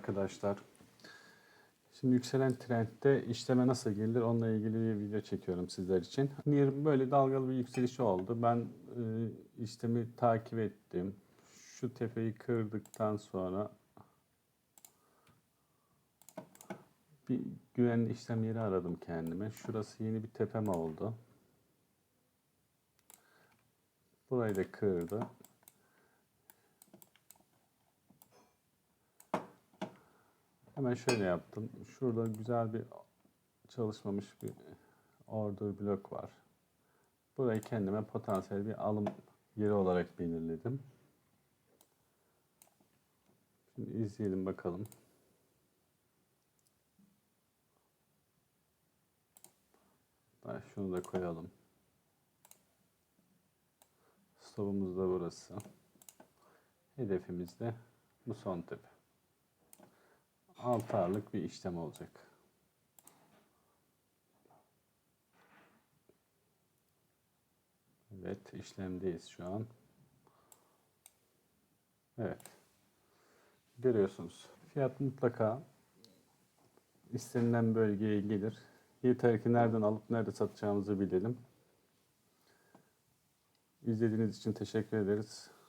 arkadaşlar. Şimdi yükselen trendde işleme nasıl gelir onunla ilgili bir video çekiyorum sizler için. Nir böyle dalgalı bir yükselişi oldu. Ben e, işlemi takip ettim. Şu tepeyi kırdıktan sonra bir güvenli işlem yeri aradım kendime. Şurası yeni bir tepem oldu. Burayı da kırdı. Hemen şöyle yaptım. Şurada güzel bir çalışmamış bir order blok var. Burayı kendime potansiyel bir alım yeri olarak belirledim. Şimdi izleyelim bakalım. Ben şunu da koyalım. Stopumuz da burası. Hedefimiz de bu son tepe. 6 aylık bir işlem olacak. Evet, işlemdeyiz şu an. Evet. Görüyorsunuz. Fiyat mutlaka istenilen bölgeye gelir. Yeter ki nereden alıp nerede satacağımızı bilelim. İzlediğiniz için teşekkür ederiz.